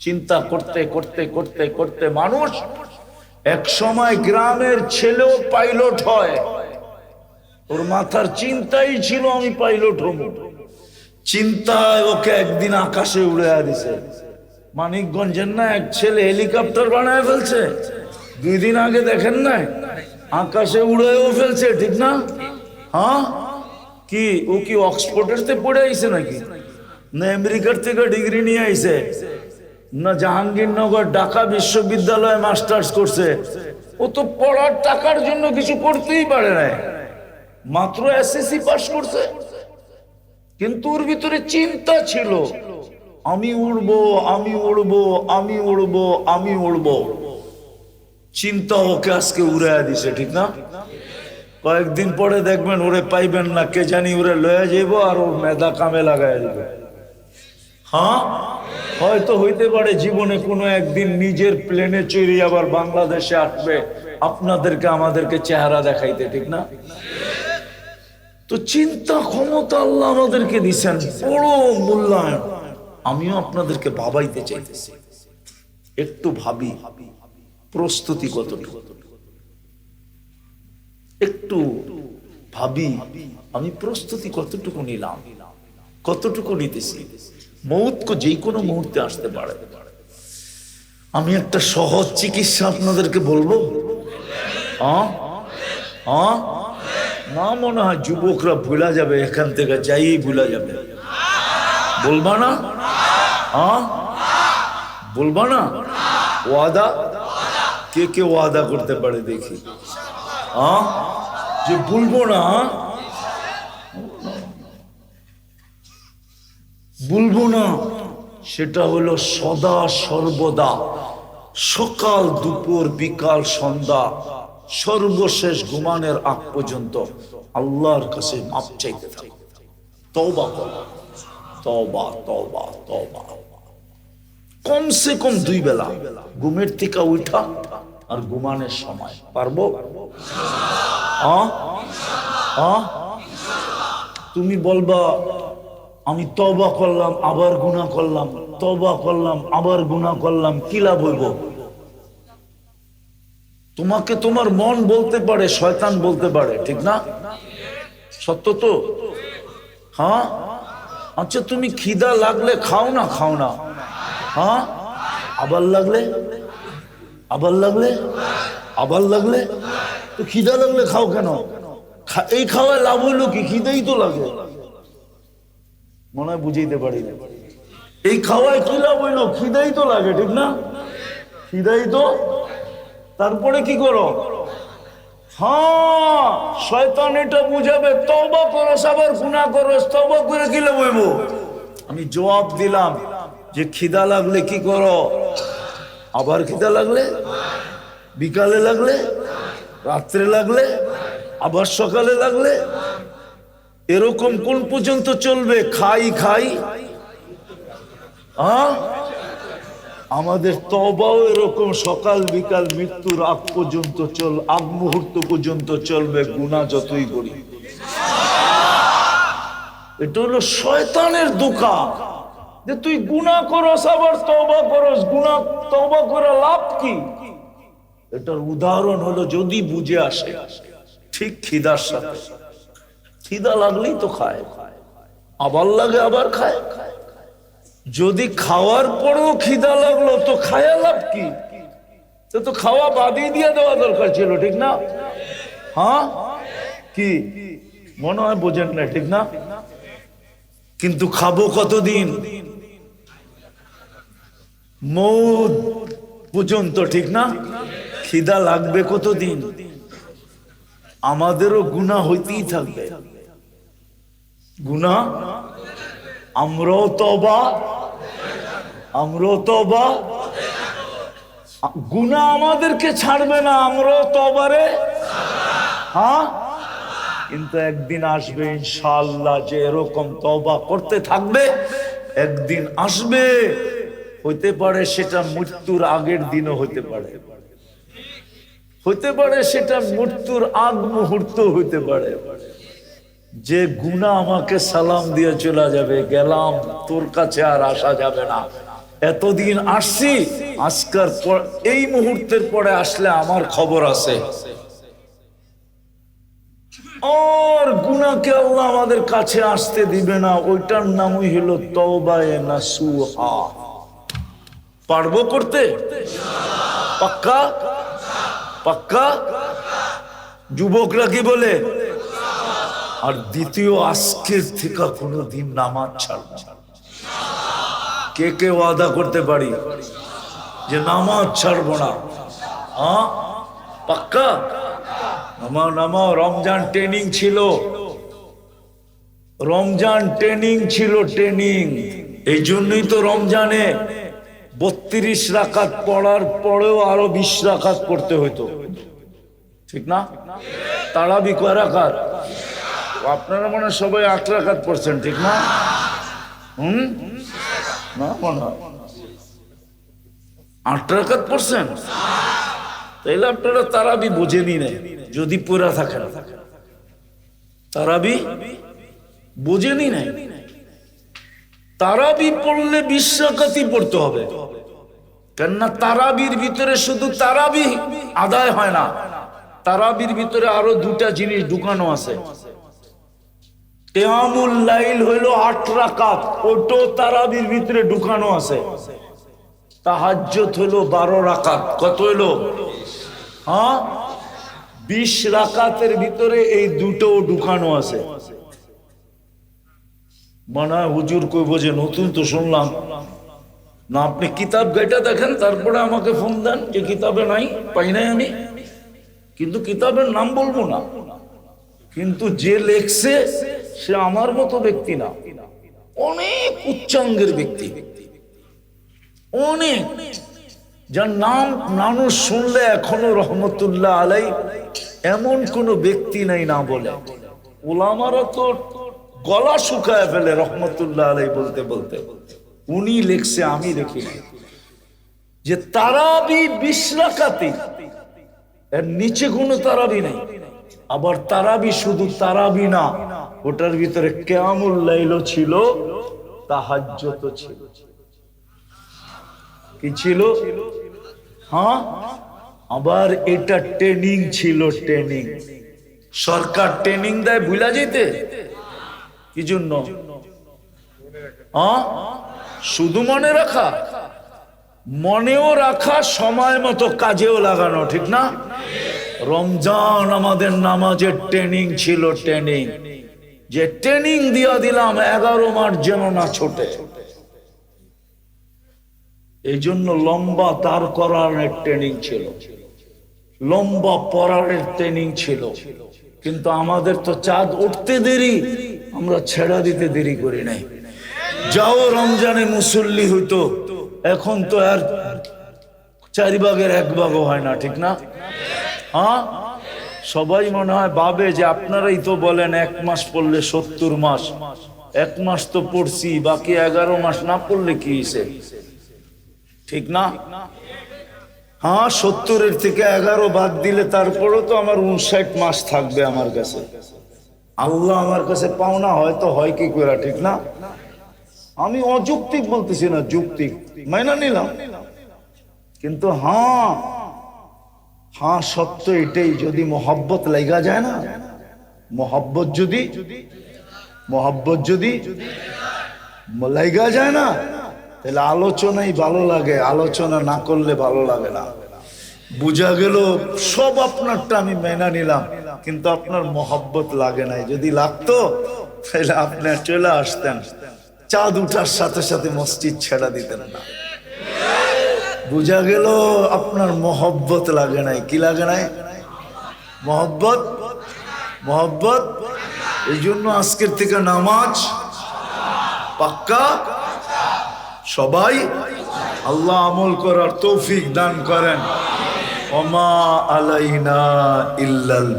চিন্তা করতে করতে করতে করতে মানুষ এক সময় গ্রামের ছেলেও পাইলট হয়। ওর মাথার চিন্তাই ছিল, আমি পাইলট হব। চিন্তায় ওকে একদিন আকাশে উড়ে দিছে। মানিকগঞ্জের না এক ছেলে হেলিকপ্টার বানায় ফেলছে। দুই দিন আগে দেখেন না আকাশে উড়েও ফেলছে, ঠিক না? হ্যাঁ? কি, ও কি অক্সফোর্ডের পড়ে আইছে নাকি? না, আমেরিকার থেকে ডিগ্রি নিয়ে আইছে। না জাহাঙ্গীরনগর, ঢাকা বিশ্ববিদ্যালয়ে মাস্টার্স করছে। ও তো পড়ার টাকার জন্য কিছু করতেই পারে না মাত্র এসএসসি পাস করছে। কিন্তু ওর ভিতরে চিন্তা ছিল। আমি উড়বো আমি উড়বো আমি উড়বো আমি উড়বো। চিন্তা ওকে আজকে উড়ে দিছে, ঠিক না? কয়েকদিন পরে দেখবেন ওরে পাইবেন না, কে জানি ওরে লয়ে যাইব আর ওর মেধা কামে লাগাই দিবে। হ্যাঁ? হয়তো হইতে পারে জীবনে কোনো একদিন নিজের প্লেনে চড়ি আবার বাংলাদেশে আসবে। আপনাদেরকে, আমাদেরকে চেহারা দেখাইতে, ঠিক না? তো চিন্তা ক্ষমতা আল্লাহ আমাদেরকে দিচ্ছেন বড় মূল্যায়ন। আমিও আপনাদেরকে ভাবাইতে চাইতেছি। একটু ভাবি, প্রস্তুতি কতটুকু? একটু ভাবি, আমি প্রস্তুতি কতটুকু নিলাম? কতটুকু নিতেছি? মৌতকে যে কোনো মুহূর্তে আসতে পারে। আমি একটা সহজ চিকিৎসা আপনাদেরকে বলব। না মনে হয় যুবকরা ভুলা যাবে, এখান থেকে যাই ভুলা যাবে। বলবা না? বলবা না? ওয়াদা? কে কে ওয়াদা করতে পারে দেখি। যে বলব না বলব না, সেটা হলো সদা সর্বদা, সকাল, দুপুর, বিকাল, সন্ধ্যা, সর্বশেষ ঘুমানের আগ পর্যন্ত আল্লাহর কাছে মাপ চাইতে থাকো। তওবা করো। তওবা তওবা তওবা। কমসে কম দুই বেলা ঘুমের থেকে উঠা আর ঘুমানোর সময়। পারব? তুমি বলবা আমি তবা করলাম, আবার গুণা করলাম তবা করলাম, আবার গুণা করলাম, কি লাভ হইব? তোমাকে তোমার মন বলতে পারে, শয়তান বলতে পারে, ঠিক না? সত্য তো? হ্যাঁ? আচ্ছা তুমি খিদা লাগলে খাও না খাও না। হ্যাঁ? আবার লাগলে? আবার লাগলে? আবার লাগলে? তো খিদা লাগলে খাও কেন? এই খাওয়ায় লাভ হইল কি? খিদেই তো লাগে। মনে হয় বুঝাইতে পারি না। এই খাওয়ায় কি হইল? খিদাই তো লাগে, ঠিক না? খিদাই তো। তারপরে কি করো? হ্যাঁ শয়তান এটা বুঝাবে তবা করস আবার গুণা করস তবা করে কি লাভ আমি জবাব দিলাম যে খিদা লাগলে কি করো? আবার খিদা লাগলে? বিকালে লাগলে? রাত্রে লাগলে? আবার সকালে লাগলে? এরকম কোন পর্যন্ত চলবে? খাই খাই। আমাদের তবাও এরকম সকাল, বিকাল, মৃত্যুর আগ পর্যন্ত চল, আগ মুহূর্ত পর্যন্ত চলবে গুণা যতই করি। এটা হলো শয়তানের দোকান যে তুই গুণা করস, আবার তবা করস। গুণা তবা করে লাভ কি? এটার উদাহরণ হলো যদি বুঝে আসে। ঠিক খিদার সাথে। খিদা লাগলেই তো খায়। আবার লাগে, আবার খায়। যদি খাওয়ার পরেও খিদা লাগল, তো খায়া লাভ কি? তো খাওয়া বাদই দিয়ে দেওয়া দরকার ছিল, ঠিক না? হ্যাঁ? কি? মনে হয় বোঝেন না, ঠিক না? কিন্তু খাব কতদিন? মৌত পর্যন্ত, ঠিক না? খিদা লাগবে কতদিন? আমাদেরও গুণা হইতেই থাকবে। গুণা? আমরাও তবা আমরাও তবা গুণা আমাদেরকে ছাড়বে না আমরাও তবারে হ্যাঁ? কিন্তু একদিন আসবে ইনশাআল্লাহ যে এরকম তবা করতে থাকবে, একদিন আসবে। হইতে পারে সেটা মৃত্যুর আগের দিনও হইতে পারে। হইতে পারে সেটা মৃত্যুর আগ মুহূর্ত হইতে পারে। যে গুণা আমাকে সালাম দিয়ে চলে যাবে, গেলাম, তোর কাছে আর আসা যাবে না। এতদিন আসছি, আজকার পর, এই মুহূর্তের পরে আসলে আমার খবর আছে। আর আমাদের কাছে আসতে দিবে না, ওইটার নামই হলো নাসুহা। পারব করতে? পাক্কা? পাক্কা? যুবকরা কি বলে? আর দ্বিতীয় আজকের থেকে কোনোদিন নামাজ ছাড়ব। কে কে ওয়াদা করতে পারি? যে নামাজ ছাড়বো না। হ্যাঁ পাক্কা? নামাও নামাও রমজান ট্রেনিং ছিল। রমজান ট্রেনিং ছিল ট্রেনিং। এই জন্যই তো রমজানে বত্রিশ রাকাত পড়ার পরেও আরও বিশ রাকাত পড়তে হইতো। ঠিক না? তারাবি কয় রাকাত? আপনারা মনে সবাই আট রাকাত পড়ছেন, ঠিক না? হুম? না মনে হয়। আট রাকাত পড়ছেন? তাইলে আপনারা তারাবি বোঝেনি নাই যদি পুরা থাকেন তারাবি বোঝেনি নাই তারাবি পড়লে বিশ্বাকাতি পড়তে হবে। কেননা তারাবির ভিতরে শুধু তারাবি আদায় হয় না, তারাবির ভিতরে আরও দুটা জিনিস ঢুকানো আছে। কেয়ামুল লাইল হইল আট রাকাত। ওটো তারাবির ভিতরে ঢুকানো আছে। তাহাজ্জত হইল বারো রাকাত। কত হইল হ্যাঁ? বিশ রাকাতের ভিতরে এই দুটো ঢুকানো আছে। মনে হুজুর কইব যে নতুন তো শুনলাম। না, আপনি কিতাব গাইটা দেখেন, তারপরে আমাকে ফোন দেন যে কিতাবে নাই, পাই নাই আমি। কিন্তু কিতাবের নাম বলব না। কিন্তু যে লেখছে সে আমার মতো ব্যক্তি না। অনেক উচ্চাঙ্গের ব্যক্তি। অনেক। যার নাম মানুষ শুনলে এখনও রহমতুল্লাহ আলাই, এমন কোন ব্যক্তি নাই না বলে। ওলামারা তো গলা শুকায় ফেলে রহমতুল্লাহ আলাই বলতে বলতে। উনি লেখছে, আমি দেখি যে তারাবি বিশ্রাকাতি এর নিচে কোনো তারাবি নেই। আবার তারাবি শুধু তারাবি না। ওটার ভিতরে কেমন লাইল ছিল? তাহাজ্জত ছিল। কি ছিল? হ্যাঁ? আবার এটা ট্রেনিং ছিল, ট্রেনিং। সরকার ট্রেনিং দেয় ভুলা যেতে কি জন্য? হ্যাঁ? শুধু মনে রাখা? মনেও রাখা, সময় মতো কাজেও লাগানো, ঠিক না? রমজান আমাদের নামাজের ট্রেনিং ছিল, ট্রেনিং। যে ট্রেনিং দিয়া দিলাম, এগারো মাস যেন না ছোটে। এই জন্য লম্বা তার করার ট্রেনিং ছিল। লম্বা পড়ারের ট্রেনিং ছিল। কিন্তু আমাদের তো চাঁদ উঠতে দেরি, আমরা ছেড়া দিতে দেরি করি নাই। যাও রমজানে মুসল্লি হইতো, এখন তো আর চারি ভাগের এক ভাগও হয় না, ঠিক না? হ্যাঁ? সবাই মনে হয় ভাবে যে আপনারাই তো বলেন এক মাস পড়লে সত্তর মাস। এক মাস তো পড়ছি, বাকি এগারো মাস না পড়লে কি হয়েছে ঠিক না? হ্যাঁ সত্তরের থেকে এগারো বাদ দিলে তারপরেও তো আমার উনষাট মাস থাকবে আমার কাছে। আল্লাহ আমার কাছে পাওনা হয়তো হয় কি করে ঠিক না? আমি অযৌক্তিক বলতেছি না যৌক্তিক, মাইনা নিলাম। কিন্তু হ্যাঁ হ্যাঁ সত্য এটাই, যদি মোহব্বত লেগা যায় না, মোহব্বত যদি মোহব্বত যদি লেগা যায় না, তাহলে আলোচনাই ভালো লাগে, আলোচনা না করলে ভালো লাগে না। বুঝা গেল, সব আপনারটা আমি মেনা নিলাম, কিন্তু আপনার মোহব্বত লাগে নাই। যদি লাগতো, তাহলে আপনি চলে আসতেন। চাঁদ উঠার সাথে সাথে মসজিদ ছেড়া দিতেন না। বুঝা গেল আপনার মহব্বত লাগে নাই। কি লাগে নাই? মোহব্বত? মোহব্বত? এই জন্য আজকের থেকে নামাজ পাক্কা। সবাই আল্লাহ আমল করার তৌফিক দান করেন। ওমা আলাইনা ইল্লাল